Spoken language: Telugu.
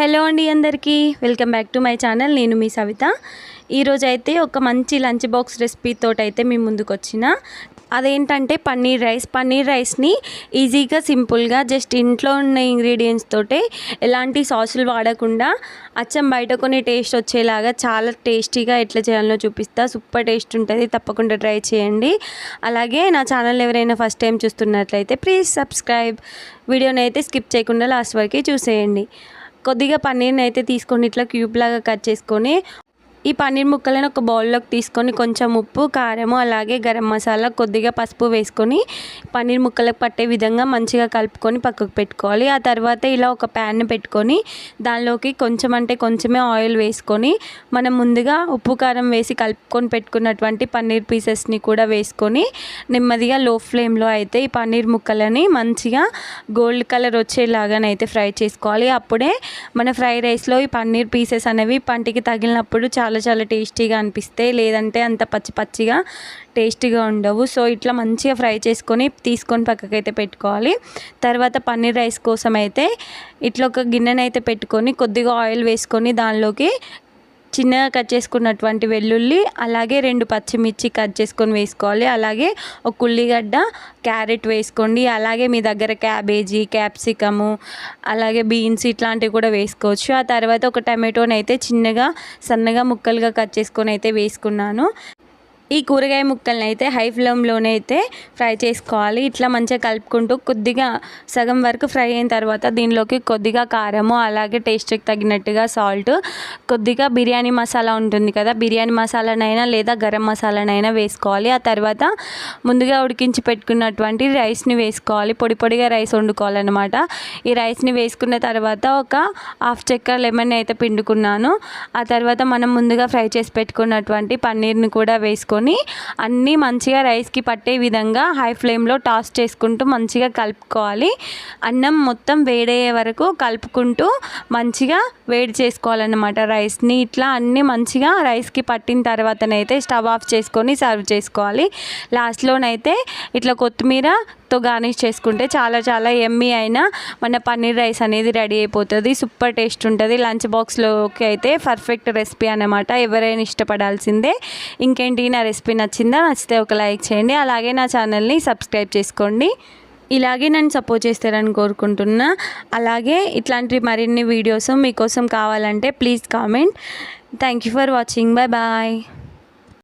హలో అండి అందరికీ. Welcome back to my channel. నేను మీ సవిత. ఈరోజు అయితే ఒక మంచి లంచ్ బాక్స్ రెసిపీతో అయితే మీ ముందుకు వచ్చిన అదేంటంటే పన్నీర్ రైస్. పన్నీర్ రైస్ని ఈజీగా సింపుల్గా జస్ట్ ఇంట్లో ఉన్న ఇంగ్రీడియంట్స్ తోటే ఎలాంటి సాసులు వాడకుండా అచ్చం బయట కొన్ని టేస్ట్ వచ్చేలాగా చాలా టేస్టీగా ఎట్లా చేయాలో చూపిస్తా. సూపర్ టేస్ట్ ఉంటుంది. తప్పకుండా ట్రై చేయండి. అలాగే నా ఛానల్ ఎవరైనా ఫస్ట్ టైం చూస్తున్నట్లయితే ప్లీజ్ సబ్స్క్రైబ్. వీడియోని అయితే స్కిప్ చేయకుండా లాస్ట్ వరకు చూసేయండి. కొద్దిగా పన్నీర్ని అయితే తీసుకొని ఇట్లా క్యూబ్ లాగా కట్ చేసుకొని ఈ పన్నీర్ ముక్కలను ఒక బౌల్లోకి తీసుకొని కొంచెం ఉప్పు కారము అలాగే గరం మసాలా కొద్దిగా పసుపు వేసుకొని పన్నీర్ ముక్కలకు పట్టే విధంగా మంచిగా కలుపుకొని పక్కకు పెట్టుకోవాలి. ఆ తర్వాత ఇలా ఒక ప్యాన్ పెట్టుకొని దానిలోకి కొంచెం అంటే కొంచెమే ఆయిల్ వేసుకొని మనం ముందుగా ఉప్పు కారం వేసి కలుపుకొని పెట్టుకున్నటువంటి పన్నీర్ పీసెస్ని కూడా వేసుకొని నెమ్మదిగా లో ఫ్లేమ్లో అయితే ఈ పన్నీర్ ముక్కలని మంచిగా గోల్డ్ కలర్ వచ్చేలాగానైతే ఫ్రై చేసుకోవాలి. అప్పుడే మన ఫ్రై రైస్లో ఈ పన్నీర్ పీసెస్ అనేవి పంటికి తగిలినప్పుడు చాలా చాలా చాలా టేస్టీగా అనిపిస్తాయి లేదంటే అంత పచ్చి పచ్చిగా టేస్టీగా ఉండవు. సో ఇట్లా మంచిగా ఫ్రై చేసుకొని తీసుకొని పక్కకైతే పెట్టుకోవాలి. తర్వాత పన్నీర్ రైస్ కోసం అయితే ఇట్లా ఒక గిన్నెనైతే పెట్టుకొని కొద్దిగా ఆయిల్ వేసుకొని దానిలోకి చిన్నగా కట్ చేసుకున్నటువంటి వెల్లుల్లి అలాగే రెండు పచ్చిమిర్చి కట్ చేసుకొని వేసుకోవాలి. అలాగే ఒక ఉల్లిగడ్డ క్యారెట్ వేసుకోండి. అలాగే మీ దగ్గర క్యాబేజీ క్యాప్సికము అలాగే బీన్స్ ఇట్లాంటివి కూడా వేసుకోవచ్చు. ఆ తర్వాత ఒక టమాటోని అయితే చిన్నగా సన్నగా ముక్కలుగా కట్ చేసుకొని అయితే వేసుకున్నాను. ఈ కూరగాయ ముక్కల్ని అయితే హై ఫ్లేమ్లోనే అయితే ఫ్రై చేసుకోవాలి. ఇట్లా మంచిగా కలుపుకుంటూ కొద్దిగా సగం వరకు ఫ్రై అయిన తర్వాత దీనిలోకి కొద్దిగా కారము అలాగే టేస్ట్కి తగినట్టుగా సాల్ట్ కొద్దిగా బిర్యానీ మసాలా ఉంటుంది కదా బిర్యానీ మసాలానైనా లేదా గరం మసాలానైనా వేసుకోవాలి. ఆ తర్వాత ముందుగా ఉడికించి పెట్టుకున్నటువంటి రైస్ని వేసుకోవాలి. పొడి పొడిగా రైస్ వండుకోవాలన్నమాట. ఈ రైస్ని వేసుకున్న తర్వాత ఒక హాఫ్ చెక్క లెమన్ అయితే పిండుకున్నాను. ఆ తర్వాత మనం ముందుగా ఫ్రై చేసి పెట్టుకున్నటువంటి పన్నీర్ని కూడా వేసుకొని వేసుకొని అన్నీ మంచిగా రైస్కి పట్టే విధంగా హై ఫ్లేమ్లో టాస్ చేసుకుంటూ మంచిగా కలుపుకోవాలి. అన్నం మొత్తం వేడయ్యే వరకు కలుపుకుంటూ మంచిగా వేడి చేసుకోవాలన్నమాట రైస్ని. ఇట్లా అన్నీ మంచిగా రైస్కి పట్టిన తర్వాతనైతే స్టవ్ ఆఫ్ చేసుకొని సర్వ్ చేసుకోవాలి. లాస్ట్లోనైతే ఇట్లా కొత్తిమీర తో గార్నిష్ చేసుకుంటే చాలా చాలా ఎమ్మీ అయిన మన పన్నీర్ రైస్ అనేది రెడీ అయిపోతుంది. సూపర్ టేస్ట్ ఉంటుంది. లంచ్ బాక్స్లోకి అయితే పర్ఫెక్ట్ రెసిపీ అనమాట ఎవరైనా ఇష్టపడాల్సిందే. ఇంకేంటి నా రెసిపీ నచ్చిందా నచ్చితే ఒక లైక్ చేయండి. అలాగే నా ఛానల్ని సబ్స్క్రైబ్ చేసుకోండి. ఇలాగే నన్ను సపోర్ట్ చేస్తారని కోరుకుంటున్నా. అలాగే ఇట్లాంటి మరిన్ని వీడియోస్ మీకోసం కావాలంటే please comment. Thank you for watching. Bye bye.